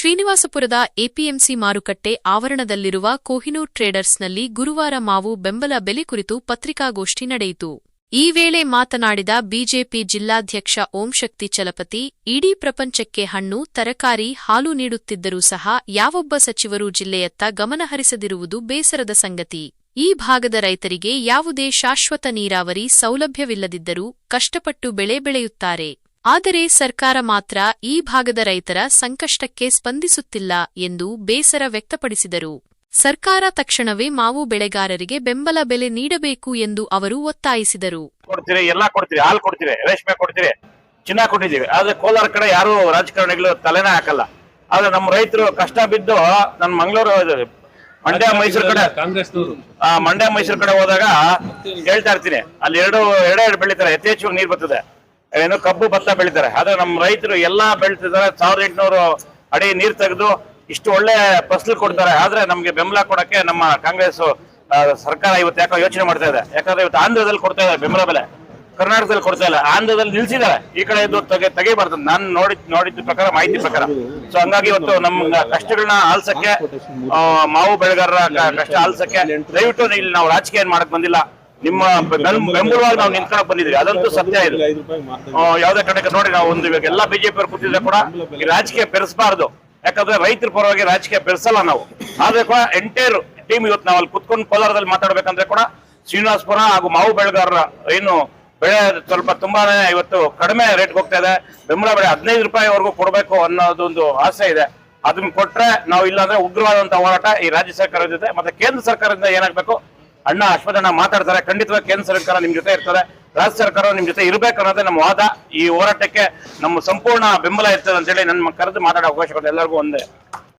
ಶ್ರೀನಿವಾಸಪುರದ APMC ಮಾರುಕಟ್ಟೆ ಆವರಣದಲ್ಲಿರುವ ಕೋಹಿನೂರ್ ಟ್ರೇಡರ್ಸ್ನಲ್ಲಿ ಗುರುವಾರ ಮಾವು ಬೆಂಬಲ ಬೆಲೆ ಕುರಿತು ಪತ್ರಿಕಾಗೋಷ್ಠಿ ನಡೆಯಿತು. ಈ ವೇಳೆ ಮಾತನಾಡಿದ ಬಿಜೆಪಿ ಜಿಲ್ಲಾಧ್ಯಕ್ಷ ಓಂಶಕ್ತಿ ಚಲಪತಿ, ಇಡೀ ಪ್ರಪಂಚಕ್ಕೆ ಹಣ್ಣು, ತರಕಾರಿ, ಹಾಲು ನೀಡುತ್ತಿದ್ದರೂ ಸಹ ಯಾವೊಬ್ಬ ಸಚಿವರು ಜಿಲ್ಲೆಯತ್ತ ಗಮನಹರಿಸದಿರುವುದು ಬೇಸರದ ಸಂಗತಿ. ಈ ಭಾಗದ ರೈತರಿಗೆ ಯಾವುದೇ ಶಾಶ್ವತ ನೀರಾವರಿ ಸೌಲಭ್ಯವಿಲ್ಲದಿದ್ದರೂ ಕಷ್ಟಪಟ್ಟು ಬೆಳೆ ಬೆಳೆಯುತ್ತಾರೆ. ಆದರೆ ಸರ್ಕಾರ ಮಾತ್ರ ಈ ಭಾಗದ ರೈತರ ಸಂಕಷ್ಟಕ್ಕೆ ಸ್ಪಂದಿಸುತ್ತಿಲ್ಲ ಎಂದು ಬೇಸರ ವ್ಯಕ್ತಪಡಿಸಿದರು. ಸರ್ಕಾರ ತಕ್ಷಣವೇ ಮಾವು ಬೆಳೆಗಾರರಿಗೆ ಬೆಂಬಲ ಬೆಲೆ ನೀಡಬೇಕು ಎಂದು ಅವರು ಒತ್ತಾಯಿಸಿದರು. ಕೊಡ್ತೀರಿ ಎಲ್ಲಾ ಕೊಡ್ತೀರಿ ಹಾಲು ಕೊಡ್ತೀರಿ ರೇಷ್ಮೆ ಕೊಡ್ತೀರಿ ಚಿನ್ನ ಕೊಟ್ಟಿದ್ದೀವಿ. ಆದ್ರೆ ಕೋಲಾರ ಕಡೆ ಯಾರು ರಾಜಕಾರಣಿಗಳು ತಲೆನೇ ಹಾಕಲ್ಲ. ಆದ್ರೆ ನಮ್ಮ ರೈತರು ಕಷ್ಟ ಬಿದ್ದು ನನ್ನ ಮಂಗಳೂರು ಮಂಡ್ಯ ಮೈಸೂರು ಕಡೆ ಮಂಡ್ಯ ಮೈಸೂರು ಕಡೆ ಹೋದಾಗ ಹೇಳ್ತಾ ಇರ್ತೀನಿ. ಅಲ್ಲಿ ಎರಡು ಎರಡೆರಡು ಎರಡು ಬೆಳಿತಾರೆ ಯಥೇಚ್ಛವಾಗಿ ನೀರ್ ಬರ್ತದೆ. ಏನು ಕಬ್ಬು ಭತ್ತ ಬೆಳಿತಾರೆ. ಆದ್ರೆ ನಮ್ಮ ರೈತರು ಎಲ್ಲಾ ಬೆಳಿತಿದ್ದಾರೆ ಸಾವಿರದ ಎಂಟುನೂರು ಅಡಿ ನೀರ್ ತೆಗೆದು ಇಷ್ಟು ಒಳ್ಳೆ ಫಸಲು ಕೊಡ್ತಾರೆ. ಆದ್ರೆ ನಮ್ಗೆ ಬೆಂಬಲ ಕೊಡಕ್ಕೆ ನಮ್ಮ ಕಾಂಗ್ರೆಸ್ ಸರ್ಕಾರ ಇವತ್ತು ಯಾಕೋ ಯೋಚನೆ ಮಾಡ್ತಾ ಇದೆ. ಯಾಕಂದ್ರೆ ಇವತ್ತು ಆಂಧ್ರದಲ್ಲಿ ಕೊಡ್ತಾ ಇದೆ ಬೆಂಬಲ ಬೆಲೆ. ಕರ್ನಾಟಕದಲ್ಲಿ ಕೊಡ್ತಾ ಇಲ್ಲ. ಆಂಧ್ರದಲ್ಲಿ ನಿಲ್ಸಿದ್ದಾರೆ. ಈ ಕಡೆ ಇದು ತೆಗೆ ತೆಗಿಬಾರ್ದು ನಾನು ನೋಡಿ ನೋಡಿದ ಪ್ರಕಾರ, ಮಾಹಿತಿ ಪ್ರಕಾರ. ಸೊ ಹಂಗಾಗಿ ಇವತ್ತು ನಮ್ಮ ಕಷ್ಟಗಳನ್ನ ಆಲ್ಸಕ್ಕೆ ಮಾವು ಬೆಳೆಗಾರರ ಕಷ್ಟ ಆಲ್ಸಕ್ಕೆ ದಯವಿಟ್ಟು ಇಲ್ಲಿ ನಾವು ರಾಜಕೀಯ ಮಾಡಕ್ ಬಂದಿಲ್ಲ. ನಿಮ್ಮ ಬೆಂಬಲವಾಗಿ ನಾವು ನಿಂತ್ಕೊಂಡು ಬಂದಿದ್ವಿ ಅದಂತೂ ಸತ್ಯ ಇದು. ಯಾವುದೇ ಕಡೆಗೆ ನೋಡಿ ನಾವು ಒಂದು ಇವಾಗ ಎಲ್ಲಾ ಬಿಜೆಪಿ ಅವರು ಕೂತಿದ್ರೆ ಕೂಡ ಈ ರಾಜಕೀಯ ಬೆರೆಸಬಾರ್ದು. ಯಾಕಂದ್ರೆ ರೈತರ ಪರವಾಗಿ ರಾಜಕೀಯ ಬೆರೆಸಲ್ಲ ನಾವು. ಆದ್ರೆ ಕೂಡ ಎಂಟೈರ್ ಟೀಮ್ ಇವತ್ತು ನಾವು ಅಲ್ಲಿ ಕುತ್ಕೊಂಡು ಕೋಲಾರದಲ್ಲಿ ಮಾತಾಡ್ಬೇಕಂದ್ರೆ ಕೂಡ ಶ್ರೀನಿವಾಸಪುರ ಹಾಗೂ ಮಾವು ಬೆಳೆಗಾರರ ಏನು ಬೆಳೆ ಸ್ವಲ್ಪ ತುಂಬಾನೇ ಇವತ್ತು ಕಡಿಮೆ ರೇಟ್ ಹೋಗ್ತಾ ಇದೆ. ಬೆಂಬಲ ಬೆಳೆ ಹದಿನೈದು ರೂಪಾಯಿವರೆಗೂ ಕೊಡಬೇಕು ಅನ್ನೋದೊಂದು ಆಸೆ ಇದೆ. ಅದನ್ನ ಕೊಟ್ರೆ ನಾವು ಇಲ್ಲಾಂದ್ರೆ ಉಗ್ರವಾದಂತಹ ಹೋರಾಟ ಈ ರಾಜ್ಯ ಸರ್ಕಾರದ ಜೊತೆ, ಮತ್ತೆ ಕೇಂದ್ರ ಸರ್ಕಾರದಿಂದ ಏನಾಗಬೇಕು? ಅಣ್ಣ ಅಶ್ವಥಣ್ಣ ಮಾತಾಡ್ತಾರೆ, ಖಂಡಿತವಾಗಿ ಕೇಂದ್ರ ಸರ್ಕಾರ ನಿಮ್ ಜೊತೆ ಇರ್ತದೆ. ರಾಜ್ಯ ಸರ್ಕಾರ ನಿಮ್ ಜೊತೆ ಇರಬೇಕು ಅನ್ನೋದೇ ನಮ್ಮ ವಾದ. ಈ ಹೋರಾಟಕ್ಕೆ ನಮ್ಮ ಸಂಪೂರ್ಣ ಬೆಂಬಲ ಇರ್ತದೆ ಅಂತೇಳಿ ನನ್ನ ಕರೆದು ಮಾತಾಡೋ ಅವಕಾಶ ಕೊಟ್ಟು ಎಲ್ಲರಿಗೂ ಒಂದೇ.